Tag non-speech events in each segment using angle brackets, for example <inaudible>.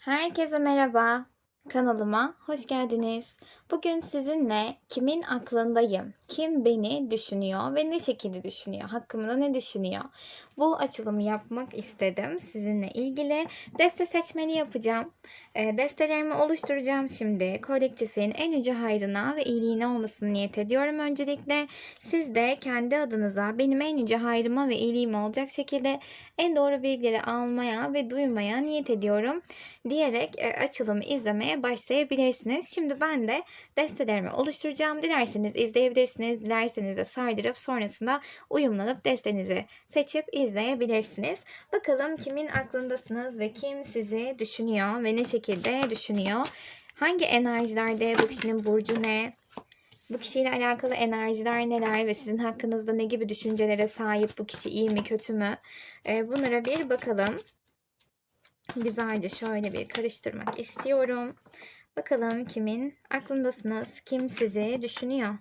Herkese merhaba. Kanalıma hoş geldiniz. Bugün sizinle kimin aklındayım, kim beni düşünüyor ve ne şekilde düşünüyor, hakkımda ne düşünüyor? Bu açılımı yapmak istedim. Sizinle ilgili deste seçmeni yapacağım. E, destelerimi oluşturacağım şimdi. Kolektifin en yüce hayrına ve iyiliğine olmasını niyet ediyorum öncelikle. Siz de kendi adınıza benim en yüce hayrıma ve iyiliğime olacak şekilde en doğru bilgileri almaya ve duymaya niyet ediyorum diyerek e, açılımı izlemeye başlayabilirsiniz. Şimdi ben de destelerimi oluşturacağım. Dilerseniz izleyebilirsiniz. Dilerseniz de sardırıp sonrasında uyumlanıp destenizi seçip izleyebilirsiniz. Bakalım kimin aklındasınız ve kim sizi düşünüyor ve ne şekilde düşünüyor? Hangi enerjilerde bu kişinin burcu ne? Bu kişiyle alakalı enerjiler neler ve sizin hakkınızda ne gibi düşüncelere sahip bu kişi iyi mi kötü mü? E, bunlara bir bakalım. Güzelce şöyle bir karıştırmak istiyorum. Bakalım kimin aklındasınız? Kim sizi düşünüyor?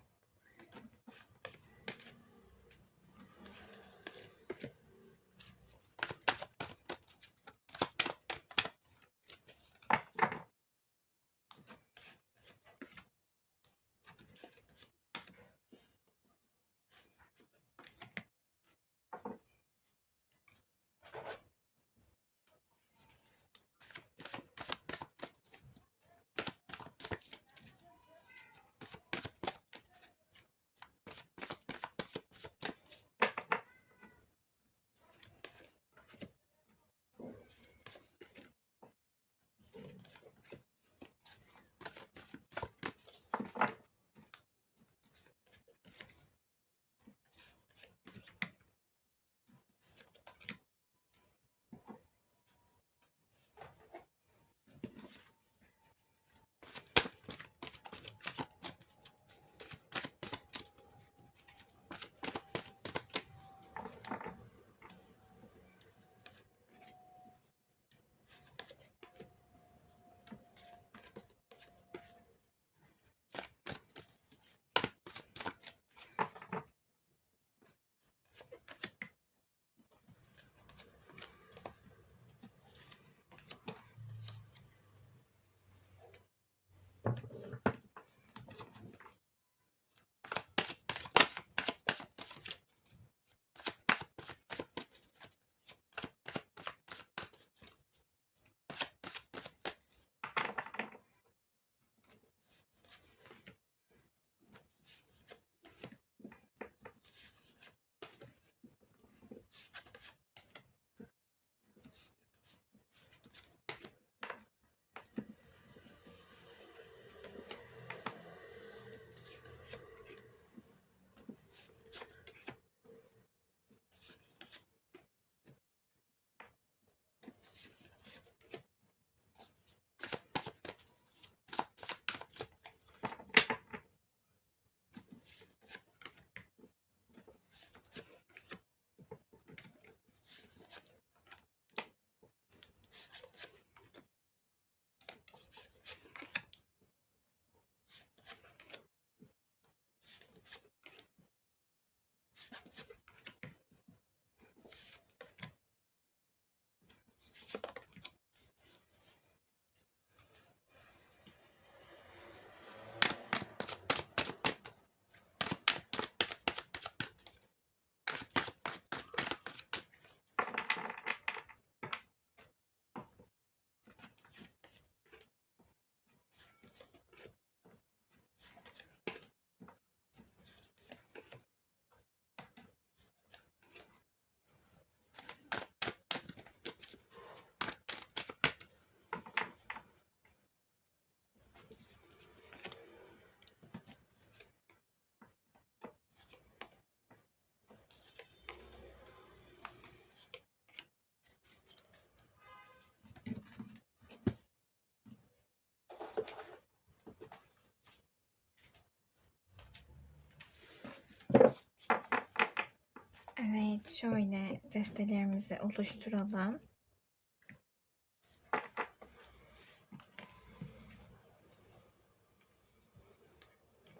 Evet, şöyle destelerimizi oluşturalım.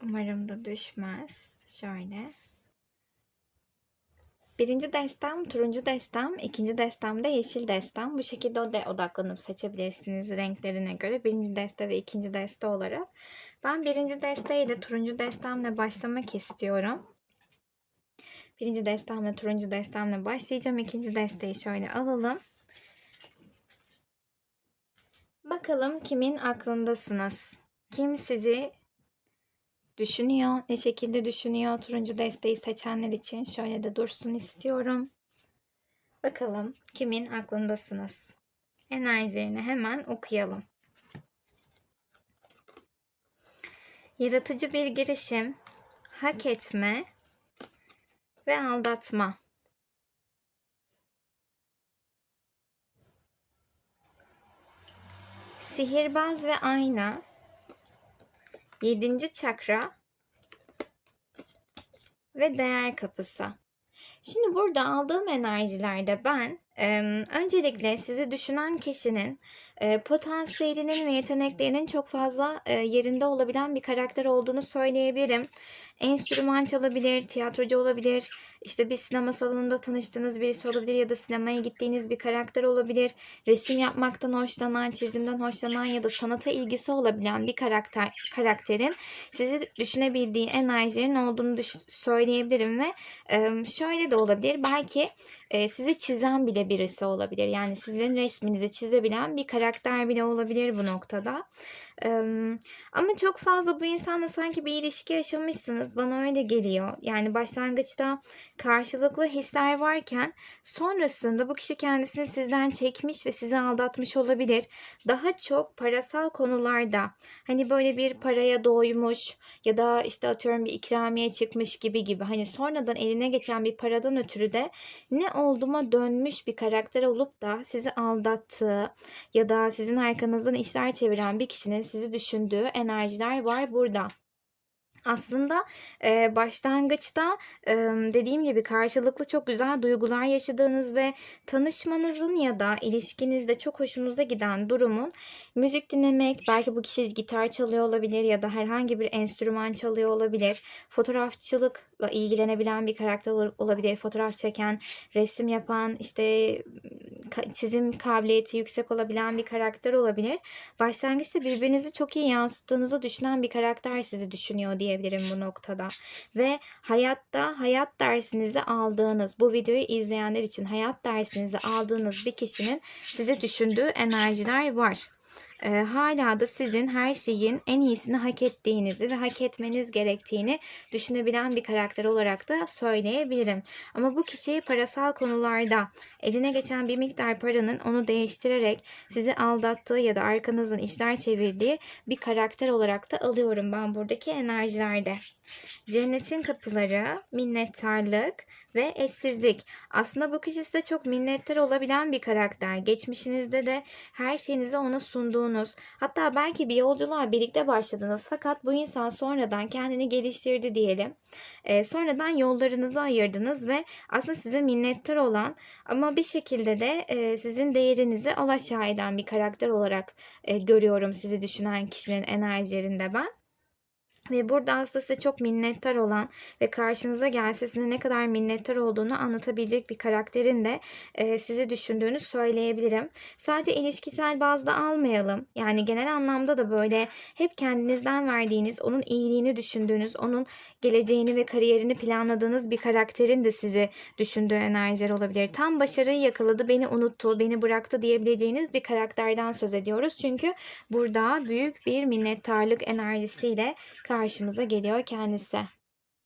Umarım da düşmez. Şöyle. Birinci destem turuncu destem, ikinci destem de yeşil destem. Bu şekilde de odaklanıp seçebilirsiniz renklerine göre. Birinci deste ve ikinci deste olarak. Ben birinci desteyle turuncu destemle başlamak istiyorum. Birinci destemle turuncu destemle başlayacağım. İkinci desteği şöyle alalım. Bakalım kimin aklındasınız? Kim sizi düşünüyor? Ne şekilde düşünüyor? Turuncu desteği seçenler için şöyle de dursun istiyorum. Bakalım kimin aklındasınız? Enerjilerini hemen okuyalım. Yaratıcı bir girişim, hak etme ve aldatma. Sihirbaz ve ayna. Yedinci çakra ve değer kapısı. Şimdi burada aldığım enerjilerde ben öncelikle sizi düşünen kişinin potansiyelinin ve yeteneklerinin çok fazla yerinde olabilen bir karakter olduğunu söyleyebilirim. Enstrüman çalabilir, tiyatrocu olabilir, işte bir sinema salonunda tanıştığınız birisi olabilir ya da sinemaya gittiğiniz bir karakter olabilir. Resim yapmaktan hoşlanan, çizimden hoşlanan ya da sanata ilgisi olabilen bir karakter karakterin sizi düşünebildiği enerjinin olduğunu düş- söyleyebilirim ve şöyle de olabilir. Belki sizi çizen bile birisi olabilir. Yani sizin resminizi çizebilen bir karakter bile olabilir bu noktada. Ama çok fazla bu insanla sanki bir ilişki yaşamışsınız. Bana öyle geliyor. Yani başlangıçta karşılıklı hisler varken sonrasında bu kişi kendisini sizden çekmiş ve sizi aldatmış olabilir. Daha çok parasal konularda hani böyle bir paraya doymuş ya da işte atıyorum bir ikramiye çıkmış gibi gibi hani sonradan eline geçen bir paradan ötürü de ne olduğuma dönmüş bir karakter olup da sizi aldattığı ya da sizin arkanızdan işler çeviren bir kişinin sizi düşündüğü enerjiler var burada. Aslında e, başlangıçta e, dediğim gibi karşılıklı çok güzel duygular yaşadığınız ve tanışmanızın ya da ilişkinizde çok hoşunuza giden durumun müzik dinlemek, belki bu kişi gitar çalıyor olabilir ya da herhangi bir enstrüman çalıyor olabilir. Fotoğrafçılıkla ilgilenebilen bir karakter olabilir. Fotoğraf çeken, resim yapan, işte çizim kabiliyeti yüksek olabilen bir karakter olabilir. Başlangıçta birbirinizi çok iyi yansıttığınızı düşünen bir karakter sizi düşünüyor diyebilirim bu noktada. Ve hayatta hayat dersinizi aldığınız, bu videoyu izleyenler için hayat dersinizi aldığınız bir kişinin sizi düşündüğü enerjiler var e, hala da sizin her şeyin en iyisini hak ettiğinizi ve hak etmeniz gerektiğini düşünebilen bir karakter olarak da söyleyebilirim. Ama bu kişiyi parasal konularda eline geçen bir miktar paranın onu değiştirerek sizi aldattığı ya da arkanızdan işler çevirdiği bir karakter olarak da alıyorum ben buradaki enerjilerde. Cennetin kapıları, minnettarlık ve eşsizlik. Aslında bu kişi size çok minnettar olabilen bir karakter. Geçmişinizde de her şeyinizi ona sunduğunuz, hatta belki bir yolculuğa birlikte başladınız fakat bu insan sonradan kendini geliştirdi diyelim. E, sonradan yollarınızı ayırdınız ve aslında size minnettar olan ama bir şekilde de e, sizin değerinizi alaşağı eden bir karakter olarak e, görüyorum sizi düşünen kişinin enerjilerinde ben. Ve burada aslında size çok minnettar olan ve karşınıza gelse size ne kadar minnettar olduğunu anlatabilecek bir karakterin de e, sizi düşündüğünü söyleyebilirim. Sadece ilişkisel bazda almayalım. Yani genel anlamda da böyle hep kendinizden verdiğiniz, onun iyiliğini düşündüğünüz, onun geleceğini ve kariyerini planladığınız bir karakterin de sizi düşündüğü enerjiler olabilir. Tam başarıyı yakaladı, beni unuttu, beni bıraktı diyebileceğiniz bir karakterden söz ediyoruz. Çünkü burada büyük bir minnettarlık enerjisiyle karşımıza geliyor kendisi.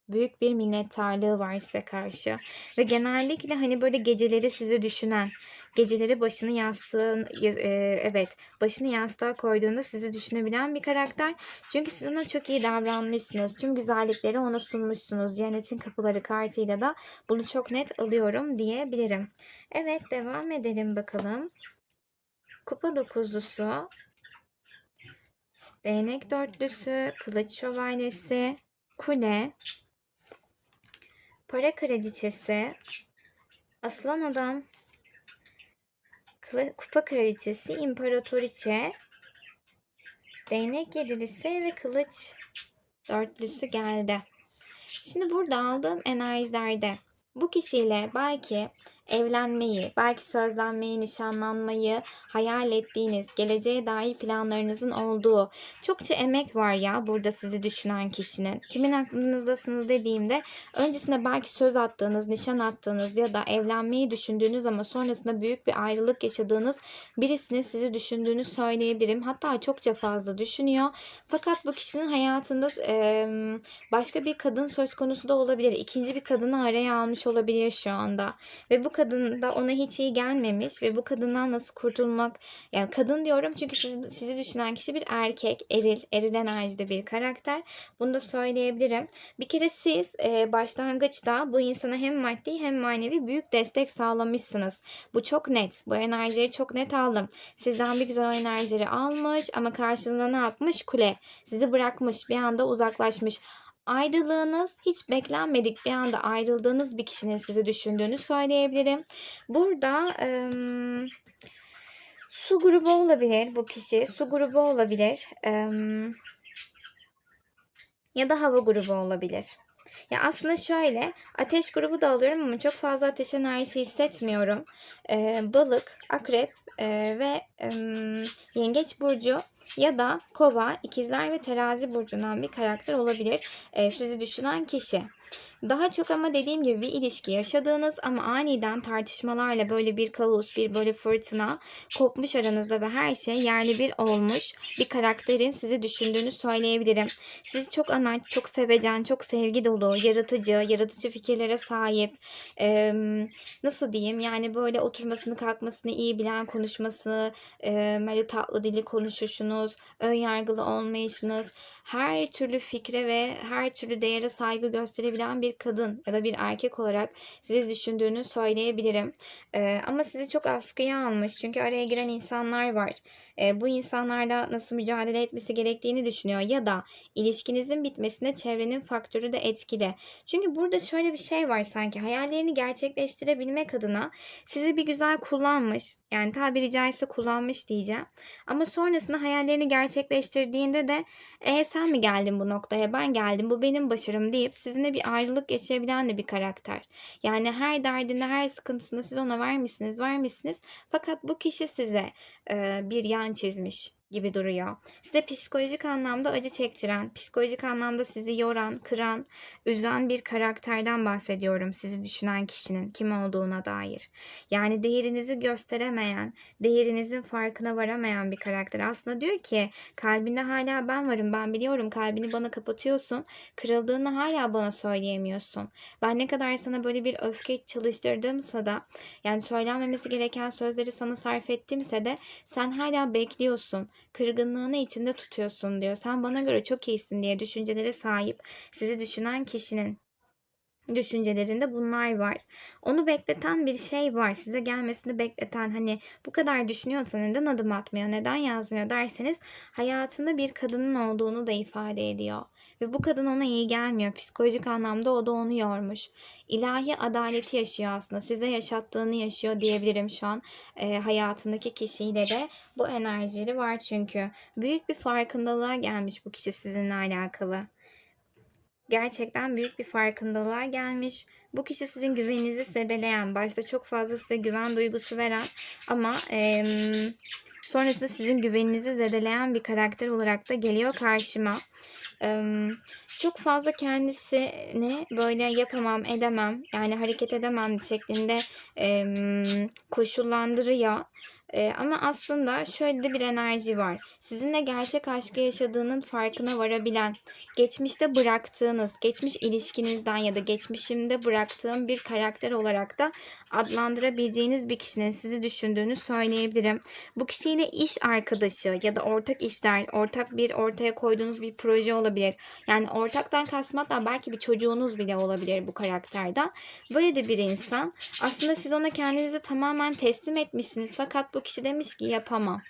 Büyük bir minnettarlığı var size karşı. Ve genellikle hani böyle geceleri sizi düşünen, geceleri başını yastığın, e, evet başını yastığa koyduğunda sizi düşünebilen bir karakter. Çünkü siz ona çok iyi davranmışsınız. Tüm güzellikleri ona sunmuşsunuz. Cennetin kapıları kartıyla da bunu çok net alıyorum diyebilirim. Evet devam edelim bakalım. Kupa dokuzlusu Değnek dörtlüsü, kılıç şövalyesi, kule, para kraliçesi, aslan adam, kupa kraliçesi, imparatoriçe, değnek yedilisi ve kılıç dörtlüsü geldi. Şimdi burada aldığım enerjilerde Bu kişiyle belki evlenmeyi, belki sözlenmeyi, nişanlanmayı hayal ettiğiniz, geleceğe dair planlarınızın olduğu çokça emek var ya burada sizi düşünen kişinin. Kimin aklınızdasınız dediğimde öncesinde belki söz attığınız, nişan attığınız ya da evlenmeyi düşündüğünüz ama sonrasında büyük bir ayrılık yaşadığınız birisinin sizi düşündüğünü söyleyebilirim. Hatta çokça fazla düşünüyor. Fakat bu kişinin hayatında eee, başka bir kadın söz konusu da olabilir. İkinci bir kadını araya almış olabilir şu anda. Ve bu kadın da ona hiç iyi gelmemiş ve bu kadından nasıl kurtulmak yani kadın diyorum çünkü sizi, sizi düşünen kişi bir erkek, eril, eril enerjide bir karakter. Bunu da söyleyebilirim. Bir kere siz e, başlangıçta bu insana hem maddi hem manevi büyük destek sağlamışsınız. Bu çok net. Bu enerjileri çok net aldım. Sizden bir güzel o enerjileri almış ama karşılığında ne yapmış? Kule. Sizi bırakmış, bir anda uzaklaşmış ayrılığınız hiç beklenmedik bir anda ayrıldığınız bir kişinin sizi düşündüğünü söyleyebilirim. Burada ım, su grubu olabilir bu kişi. Su grubu olabilir. ım, ya da hava grubu olabilir. Ya aslında şöyle ateş grubu da alıyorum ama çok fazla ateş enerjisi hissetmiyorum. Ee, balık, akrep e, ve ım, yengeç burcu ya da kova, ikizler ve terazi burcundan bir karakter olabilir e, sizi düşünen kişi. Daha çok ama dediğim gibi bir ilişki yaşadığınız ama aniden tartışmalarla böyle bir kaos, bir böyle fırtına kopmuş aranızda ve her şey yerli bir olmuş bir karakterin sizi düşündüğünü söyleyebilirim. Sizi çok anaç, çok sevecen, çok sevgi dolu, yaratıcı, yaratıcı fikirlere sahip, e, nasıl diyeyim yani böyle oturmasını kalkmasını iyi bilen konuşması, e, böyle tatlı dili konuşuşunuz, ön yargılı olmayışınız, her türlü fikre ve her türlü değere saygı gösterebilen bir kadın ya da bir erkek olarak sizi düşündüğünü söyleyebilirim. Ee, ama sizi çok askıya almış çünkü araya giren insanlar var. Ee, bu insanlarla nasıl mücadele etmesi gerektiğini düşünüyor ya da ilişkinizin bitmesine çevrenin faktörü de etkili. Çünkü burada şöyle bir şey var sanki hayallerini gerçekleştirebilmek adına sizi bir güzel kullanmış. Yani tabiri caizse kullanmış diyeceğim. Ama sonrasında hayallerini gerçekleştirdiğinde de e sen mi geldin bu noktaya? Ben geldim bu benim başarım deyip sizinle bir ayrılık yaşayabilen de bir karakter. Yani her derdinde her sıkıntısında siz ona vermişsiniz vermişsiniz. Fakat bu kişi size e, bir yan çizmiş gibi duruyor. Size psikolojik anlamda acı çektiren, psikolojik anlamda sizi yoran, kıran, üzen bir karakterden bahsediyorum sizi düşünen kişinin kim olduğuna dair. Yani değerinizi gösteremeyen, değerinizin farkına varamayan bir karakter. Aslında diyor ki kalbinde hala ben varım, ben biliyorum kalbini bana kapatıyorsun. Kırıldığını hala bana söyleyemiyorsun. Ben ne kadar sana böyle bir öfke çalıştırdımsa da yani söylenmemesi gereken sözleri sana sarf ettimse de sen hala bekliyorsun kırgınlığını içinde tutuyorsun diyor. Sen bana göre çok iyisin diye düşüncelere sahip sizi düşünen kişinin düşüncelerinde bunlar var. Onu bekleten bir şey var. Size gelmesini bekleten hani bu kadar düşünüyorsa neden adım atmıyor, neden yazmıyor derseniz hayatında bir kadının olduğunu da ifade ediyor. Ve bu kadın ona iyi gelmiyor. Psikolojik anlamda o da onu yormuş. İlahi adaleti yaşıyor aslında. Size yaşattığını yaşıyor diyebilirim şu an. E, hayatındaki kişiyle de bu enerjileri var çünkü. Büyük bir farkındalığa gelmiş bu kişi sizinle alakalı gerçekten büyük bir farkındalığa gelmiş. Bu kişi sizin güveninizi zedeleyen, başta çok fazla size güven duygusu veren ama e, sonrasında sizin güveninizi zedeleyen bir karakter olarak da geliyor karşıma. E, çok fazla kendisini böyle yapamam, edemem, yani hareket edemem şeklinde e, koşullandırıyor. Ee, ama aslında şöyle de bir enerji var. Sizinle gerçek aşkı yaşadığının farkına varabilen, geçmişte bıraktığınız, geçmiş ilişkinizden ya da geçmişimde bıraktığım bir karakter olarak da adlandırabileceğiniz bir kişinin sizi düşündüğünü söyleyebilirim. Bu kişiyle iş arkadaşı ya da ortak işler, ortak bir ortaya koyduğunuz bir proje olabilir. Yani ortaktan kasmatla belki bir çocuğunuz bile olabilir bu karakterden. Böyle de bir insan. Aslında siz ona kendinizi tamamen teslim etmişsiniz fakat bu kişi demiş ki yapamam.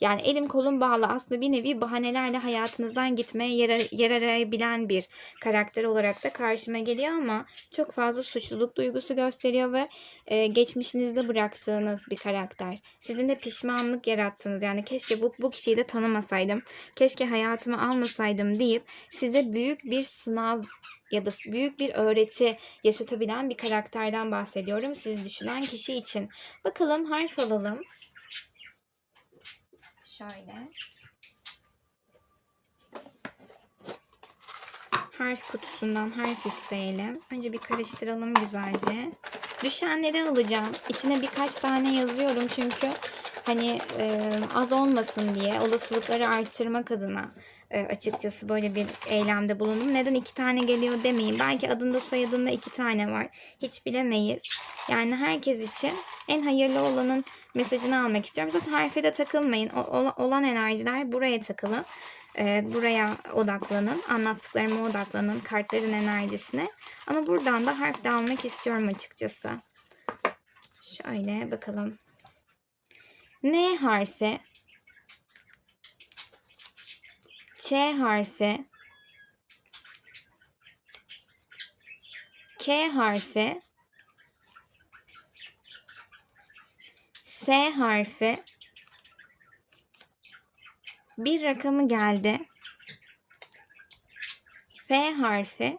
Yani elim kolum bağlı aslında bir nevi bahanelerle hayatınızdan gitmeye yer, arayabilen bir karakter olarak da karşıma geliyor ama çok fazla suçluluk duygusu gösteriyor ve e, geçmişinizde bıraktığınız bir karakter. Sizin de pişmanlık yarattığınız yani keşke bu, bu kişiyi de tanımasaydım, keşke hayatıma almasaydım deyip size büyük bir sınav ya da büyük bir öğreti yaşatabilen bir karakterden bahsediyorum siz düşünen kişi için. Bakalım harf alalım. Şöyle. Harf kutusundan harf isteyelim. Önce bir karıştıralım güzelce. Düşenleri alacağım. İçine birkaç tane yazıyorum çünkü hani e, az olmasın diye olasılıkları arttırmak adına açıkçası böyle bir eylemde bulundum. Neden iki tane geliyor demeyin. Belki adında soyadında iki tane var. Hiç bilemeyiz. Yani herkes için en hayırlı olanın mesajını almak istiyorum. Zaten harfe de takılmayın. O, olan enerjiler buraya takılın. E, buraya odaklanın. Anlattıklarıma odaklanın. Kartların enerjisine. Ama buradan da harf de almak istiyorum açıkçası. Şöyle bakalım. N harfi Ç harfi K harfi S harfi bir rakamı geldi. F harfi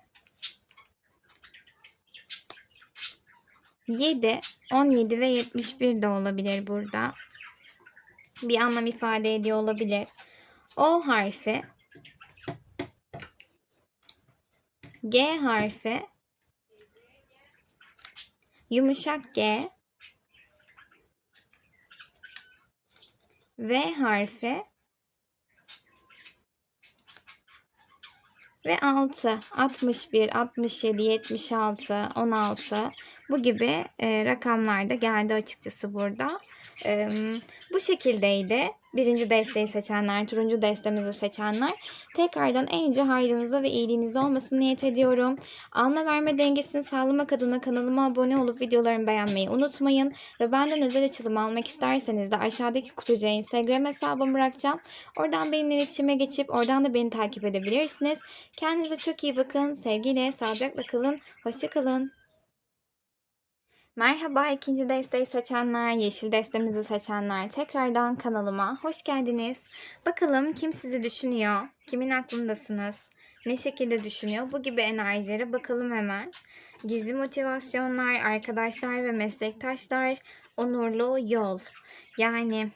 7, 17 ve 71 de olabilir burada. Bir anlam ifade ediyor olabilir. O harfi G harfi. Yumuşak G. V harfi. Ve 6, 61, 67, 76, 16 bu gibi e, rakamlar da geldi açıkçası burada. E, bu şekildeydi birinci desteği seçenler, turuncu destemizi seçenler tekrardan en yüce hayrınıza ve iyiliğinizde olmasını niyet ediyorum. Alma verme dengesini sağlamak adına kanalıma abone olup videolarımı beğenmeyi unutmayın. Ve benden özel açılım almak isterseniz de aşağıdaki kutucuğa Instagram hesabımı bırakacağım. Oradan benimle iletişime geçip oradan da beni takip edebilirsiniz. Kendinize çok iyi bakın. Sevgiyle, sağlıcakla kalın. Hoşçakalın. Merhaba ikinci desteği seçenler, yeşil destemizi seçenler tekrardan kanalıma hoş geldiniz. Bakalım kim sizi düşünüyor, kimin aklındasınız, ne şekilde düşünüyor bu gibi enerjilere bakalım hemen. Gizli motivasyonlar, arkadaşlar ve meslektaşlar, onurlu yol. Yani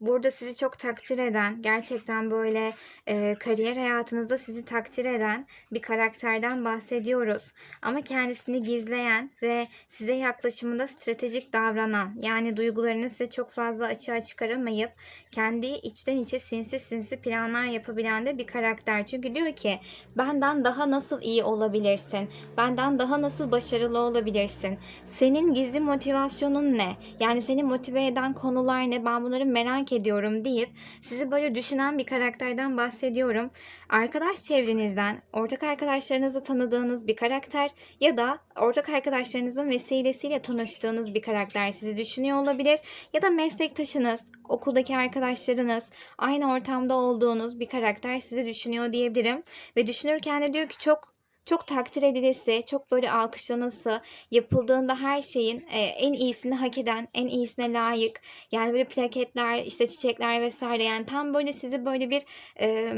burada sizi çok takdir eden, gerçekten böyle e, kariyer hayatınızda sizi takdir eden bir karakterden bahsediyoruz. Ama kendisini gizleyen ve size yaklaşımında stratejik davranan, yani duygularını size çok fazla açığa çıkaramayıp kendi içten içe sinsi sinsi planlar yapabilen de bir karakter. Çünkü diyor ki benden daha nasıl iyi olabilirsin? Benden daha nasıl başarılı olabilirsin? Senin gizli motivasyonun ne? Yani seni motive eden konular ne? Ben bunları merak ediyorum deyip sizi böyle düşünen bir karakterden bahsediyorum. Arkadaş çevrenizden, ortak arkadaşlarınızı tanıdığınız bir karakter ya da ortak arkadaşlarınızın vesilesiyle tanıştığınız bir karakter sizi düşünüyor olabilir ya da meslektaşınız, okuldaki arkadaşlarınız, aynı ortamda olduğunuz bir karakter sizi düşünüyor diyebilirim. Ve düşünürken de diyor ki çok çok takdir edilesi, çok böyle alkışlanası, yapıldığında her şeyin e, en iyisini hak eden, en iyisine layık. Yani böyle plaketler, işte çiçekler vesaire. Yani tam böyle sizi böyle bir e,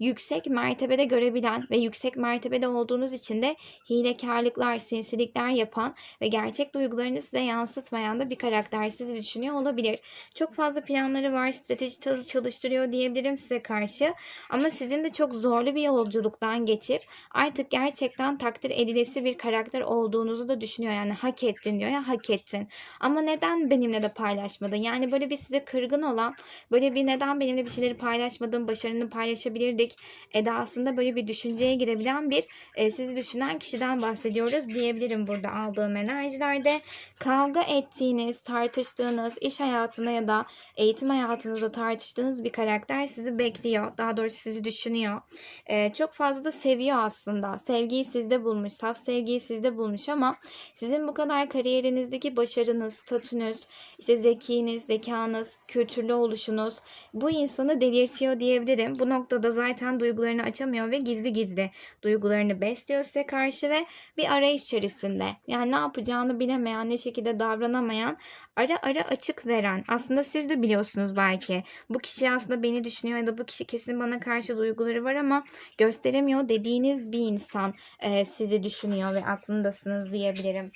yüksek mertebede görebilen ve yüksek mertebede olduğunuz için de hilekarlıklar, sinsilikler yapan ve gerçek duygularını size yansıtmayan da bir karakter sizi düşünüyor olabilir. Çok fazla planları var, strateji çalıştırıyor diyebilirim size karşı. Ama sizin de çok zorlu bir yolculuktan geçip artık gerçekten gerçekten takdir edilesi bir karakter olduğunuzu da düşünüyor. Yani hak ettin diyor ya hak ettin. Ama neden benimle de paylaşmadın? Yani böyle bir size kırgın olan, böyle bir neden benimle bir şeyleri paylaşmadın, başarını paylaşabilirdik edasında böyle bir düşünceye girebilen bir e, sizi düşünen kişiden bahsediyoruz diyebilirim burada aldığım enerjilerde. Kavga ettiğiniz, tartıştığınız, iş hayatında ya da eğitim hayatınızda tartıştığınız bir karakter sizi bekliyor. Daha doğrusu sizi düşünüyor. E, çok fazla da seviyor aslında. Sev sevgiyi sizde bulmuş, saf sevgiyi sizde bulmuş ama sizin bu kadar kariyerinizdeki başarınız, statünüz, işte zekiniz, zekanız, kültürlü oluşunuz bu insanı delirtiyor diyebilirim. Bu noktada zaten duygularını açamıyor ve gizli gizli duygularını besliyor size karşı ve bir arayış içerisinde. Yani ne yapacağını bilemeyen, ne şekilde davranamayan, ara ara açık veren. Aslında siz de biliyorsunuz belki. Bu kişi aslında beni düşünüyor ya da bu kişi kesin bana karşı duyguları var ama gösteremiyor dediğiniz bir insan e, sizi düşünüyor ve aklındasınız diyebilirim.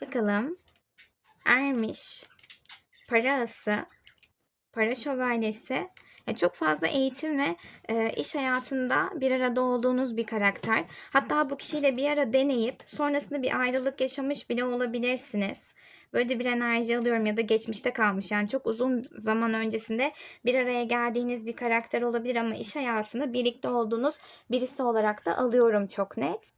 Bakalım. Ermiş. Para ası. Para şövalyesi. Ya çok fazla eğitim ve e, iş hayatında bir arada olduğunuz bir karakter. Hatta bu kişiyle bir ara deneyip sonrasında bir ayrılık yaşamış bile olabilirsiniz. Böyle bir enerji alıyorum ya da geçmişte kalmış. Yani çok uzun zaman öncesinde bir araya geldiğiniz bir karakter olabilir ama iş hayatında birlikte olduğunuz birisi olarak da alıyorum çok net.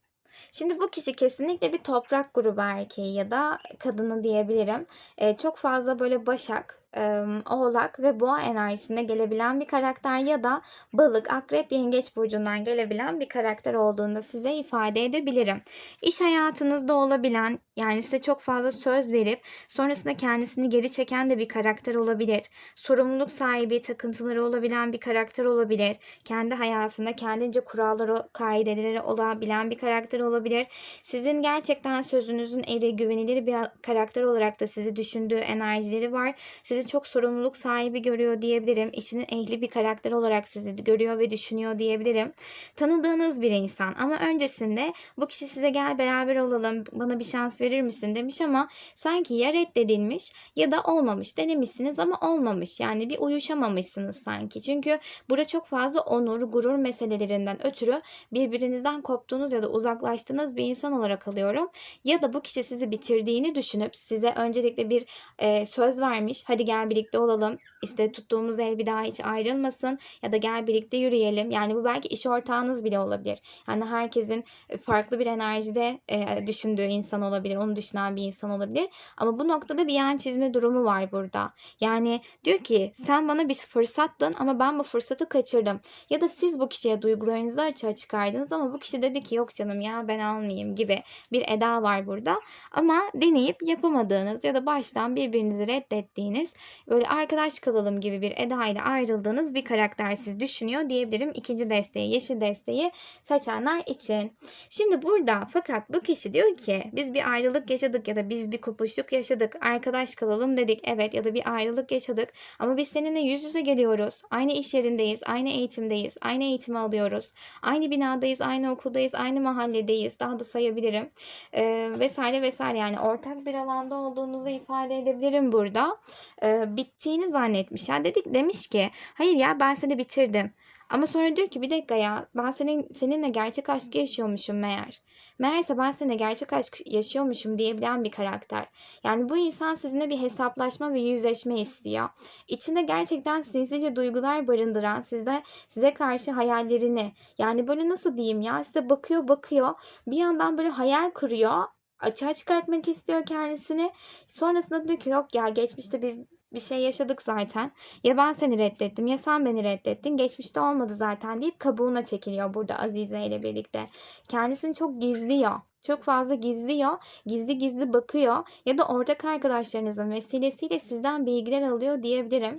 Şimdi bu kişi kesinlikle bir toprak grubu erkeği ya da kadını diyebilirim. Ee, çok fazla böyle başak, e, oğlak ve boğa enerjisinde gelebilen bir karakter ya da balık, akrep, yengeç burcundan gelebilen bir karakter olduğunu size ifade edebilirim. İş hayatınızda olabilen yani size çok fazla söz verip sonrasında kendisini geri çeken de bir karakter olabilir. Sorumluluk sahibi, takıntıları olabilen bir karakter olabilir. Kendi hayatında kendince kuralları, kaideleri olabilen bir karakter olabilir. Sizin gerçekten sözünüzün eri, güvenilir bir karakter olarak da sizi düşündüğü enerjileri var. Sizi çok sorumluluk sahibi görüyor diyebilirim. İçinin ehli bir karakter olarak sizi görüyor ve düşünüyor diyebilirim. Tanıdığınız bir insan ama öncesinde bu kişi size gel beraber olalım, bana bir şans verir misin demiş ama sanki ya reddedilmiş ya da olmamış. Denemişsiniz ama olmamış. Yani bir uyuşamamışsınız sanki. Çünkü burada çok fazla onur, gurur meselelerinden ötürü birbirinizden koptuğunuz ya da uzaklaştığınız bir insan olarak alıyorum. Ya da bu kişi sizi bitirdiğini düşünüp size öncelikle bir e, söz vermiş. Hadi gel birlikte olalım. İşte tuttuğumuz el bir daha hiç ayrılmasın ya da gel birlikte yürüyelim. Yani bu belki iş ortağınız bile olabilir. Yani herkesin farklı bir enerjide e, düşündüğü insan olabilir. Onu düşünen bir insan olabilir. Ama bu noktada bir yan çizme durumu var burada. Yani diyor ki sen bana bir fırsattın ama ben bu fırsatı kaçırdım. Ya da siz bu kişiye duygularınızı açığa çıkardınız ama bu kişi dedi ki yok canım ya ben almayayım gibi bir eda var burada. Ama deneyip yapamadığınız ya da baştan birbirinizi reddettiğiniz böyle arkadaş kalalım gibi bir eda ile ayrıldığınız bir karakter siz düşünüyor diyebilirim. İkinci desteği, yeşil desteği seçenler için. Şimdi burada fakat bu kişi diyor ki biz bir ayrılık yaşadık ya da biz bir kopuşluk yaşadık. Arkadaş kalalım dedik. Evet ya da bir ayrılık yaşadık. Ama biz seninle yüz yüze geliyoruz. Aynı iş yerindeyiz. Aynı eğitimdeyiz. Aynı eğitimi alıyoruz. Aynı binadayız. Aynı okuldayız. Aynı mahalledeyiz. Daha da sayabilirim. Ee, vesaire vesaire. Yani ortak bir alanda olduğunuzu ifade edebilirim burada. Ee, bittiğini zannetmiş. Ya dedik demiş ki hayır ya ben seni bitirdim. Ama sonra diyor ki bir dakika ya ben senin seninle gerçek aşk yaşıyormuşum meğer. Meğerse ben seninle gerçek aşk yaşıyormuşum diyebilen bir karakter. Yani bu insan sizinle bir hesaplaşma ve yüzleşme istiyor. İçinde gerçekten sinsice duygular barındıran sizde size karşı hayallerini yani böyle nasıl diyeyim ya size bakıyor bakıyor bir yandan böyle hayal kuruyor açığa çıkartmak istiyor kendisini. Sonrasında diyor ki yok ya geçmişte biz bir şey yaşadık zaten. Ya ben seni reddettim ya sen beni reddettin. Geçmişte olmadı zaten deyip kabuğuna çekiliyor burada Azize ile birlikte. Kendisini çok gizliyor. Çok fazla gizliyor. Gizli gizli bakıyor. Ya da ortak arkadaşlarınızın vesilesiyle sizden bilgiler alıyor diyebilirim.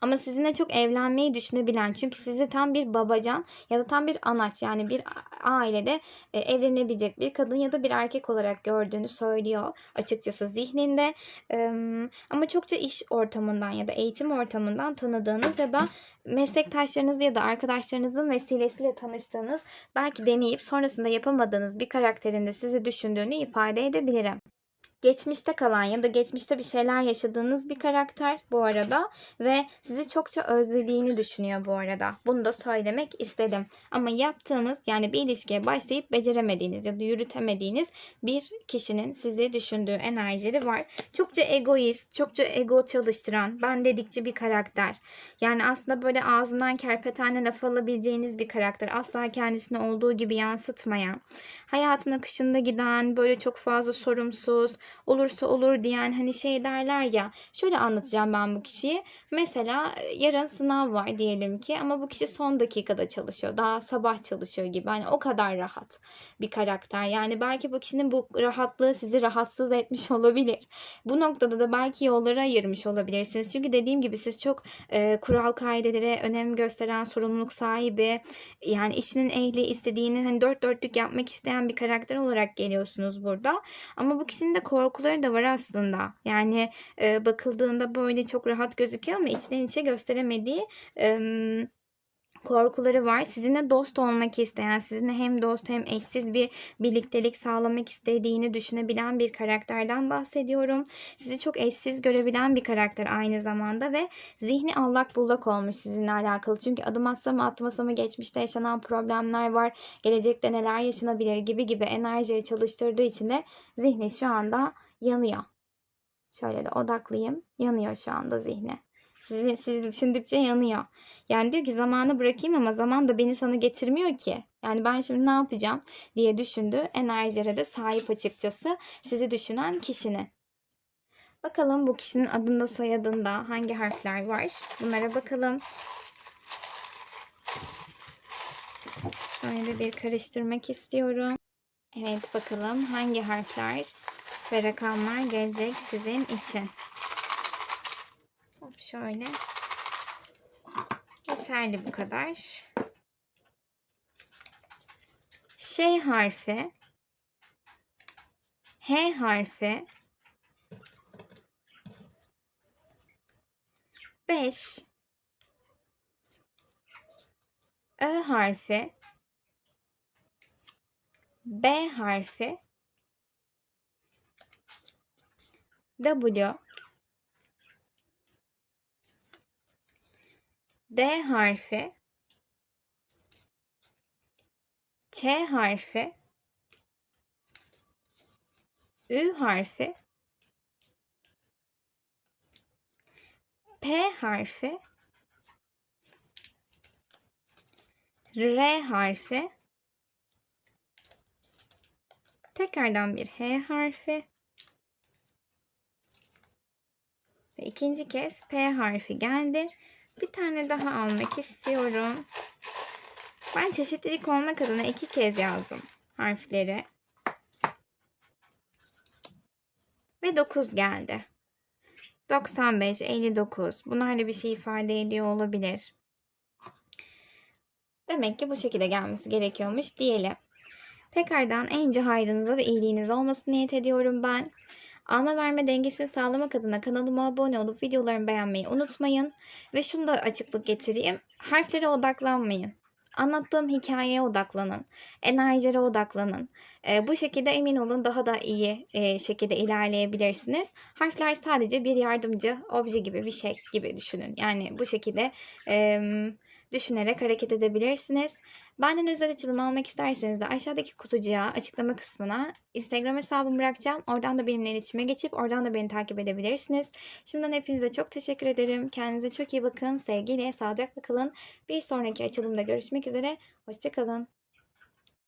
Ama sizinle çok evlenmeyi düşünebilen çünkü sizi tam bir babacan ya da tam bir anaç yani bir ailede e, evlenebilecek bir kadın ya da bir erkek olarak gördüğünü söylüyor açıkçası zihninde. E, ama çokça iş ortamından ya da eğitim ortamından tanıdığınız ya da meslektaşlarınız ya da arkadaşlarınızın vesilesiyle tanıştığınız belki deneyip sonrasında yapamadığınız bir karakterin de sizi düşündüğünü ifade edebilirim geçmişte kalan ya da geçmişte bir şeyler yaşadığınız bir karakter bu arada ve sizi çokça özlediğini düşünüyor bu arada. Bunu da söylemek istedim. Ama yaptığınız yani bir ilişkiye başlayıp beceremediğiniz ya da yürütemediğiniz bir kişinin sizi düşündüğü enerjileri var. Çokça egoist, çokça ego çalıştıran, ben dedikçe bir karakter. Yani aslında böyle ağzından kerpetene laf alabileceğiniz bir karakter. Asla kendisini olduğu gibi yansıtmayan, hayatın akışında giden, böyle çok fazla sorumsuz, olursa olur diyen hani şey derler ya. Şöyle anlatacağım ben bu kişiyi. Mesela e, yarın sınav var diyelim ki ama bu kişi son dakikada çalışıyor. Daha sabah çalışıyor gibi. Hani o kadar rahat bir karakter. Yani belki bu kişinin bu rahatlığı sizi rahatsız etmiş <laughs> olabilir. Bu noktada da belki yolları ayırmış olabilirsiniz. Çünkü dediğim gibi siz çok e, kural kaidelere önem gösteren, sorumluluk sahibi, yani işinin ehli, istediğini hani dört dörtlük yapmak isteyen bir karakter olarak geliyorsunuz burada. Ama bu kişinin de korkuları da var aslında. Yani e, bakıldığında böyle çok rahat gözüküyor ama içten içe gösteremediği e, korkuları var. Sizinle dost olmak isteyen, sizinle hem dost hem eşsiz bir birliktelik sağlamak istediğini düşünebilen bir karakterden bahsediyorum. Sizi çok eşsiz görebilen bir karakter aynı zamanda ve zihni allak bullak olmuş sizinle alakalı. Çünkü adım atsam mı atmasam mı geçmişte yaşanan problemler var. Gelecekte neler yaşanabilir gibi gibi enerjileri çalıştırdığı için de zihni şu anda yanıyor. Şöyle de odaklıyım. Yanıyor şu anda zihni. Sizi, sizi düşündükçe yanıyor. Yani diyor ki zamanı bırakayım ama zaman da beni sana getirmiyor ki. Yani ben şimdi ne yapacağım diye düşündü. Enerjilere de sahip açıkçası sizi düşünen kişinin. Bakalım bu kişinin adında soyadında hangi harfler var? Bunlara bakalım. Şöyle bir karıştırmak istiyorum. Evet bakalım hangi harfler ve rakamlar gelecek sizin için. Hop şöyle. Yeterli bu kadar. Ş harfi, H harfi, 5, Ö harfi, B harfi, W, D harfi, Ç harfi, Ü harfi, P harfi, R harfi, tekrardan bir H harfi. Ve ikinci kez P harfi geldi. Bir tane daha almak istiyorum. Ben çeşitlilik olmak adına iki kez yazdım harfleri. Ve 9 geldi. 95, 59. Bunlar da bir şey ifade ediyor olabilir. Demek ki bu şekilde gelmesi gerekiyormuş diyelim. Tekrardan en yüce hayrınıza ve iyiliğiniz olmasını niyet ediyorum ben. Alma verme dengesini sağlamak adına kanalıma abone olup videolarımı beğenmeyi unutmayın. Ve şunu da açıklık getireyim. Harflere odaklanmayın. Anlattığım hikayeye odaklanın. Enerjilere odaklanın. E, bu şekilde emin olun daha da iyi e, şekilde ilerleyebilirsiniz. Harfler sadece bir yardımcı obje gibi bir şey gibi düşünün. Yani bu şekilde e, düşünerek hareket edebilirsiniz. Benden özel açılım almak isterseniz de aşağıdaki kutucuğa açıklama kısmına Instagram hesabımı bırakacağım. Oradan da benimle iletişime geçip oradan da beni takip edebilirsiniz. Şimdiden hepinize çok teşekkür ederim. Kendinize çok iyi bakın. Sevgiyle, sağlıcakla kalın. Bir sonraki açılımda görüşmek üzere. Hoşçakalın.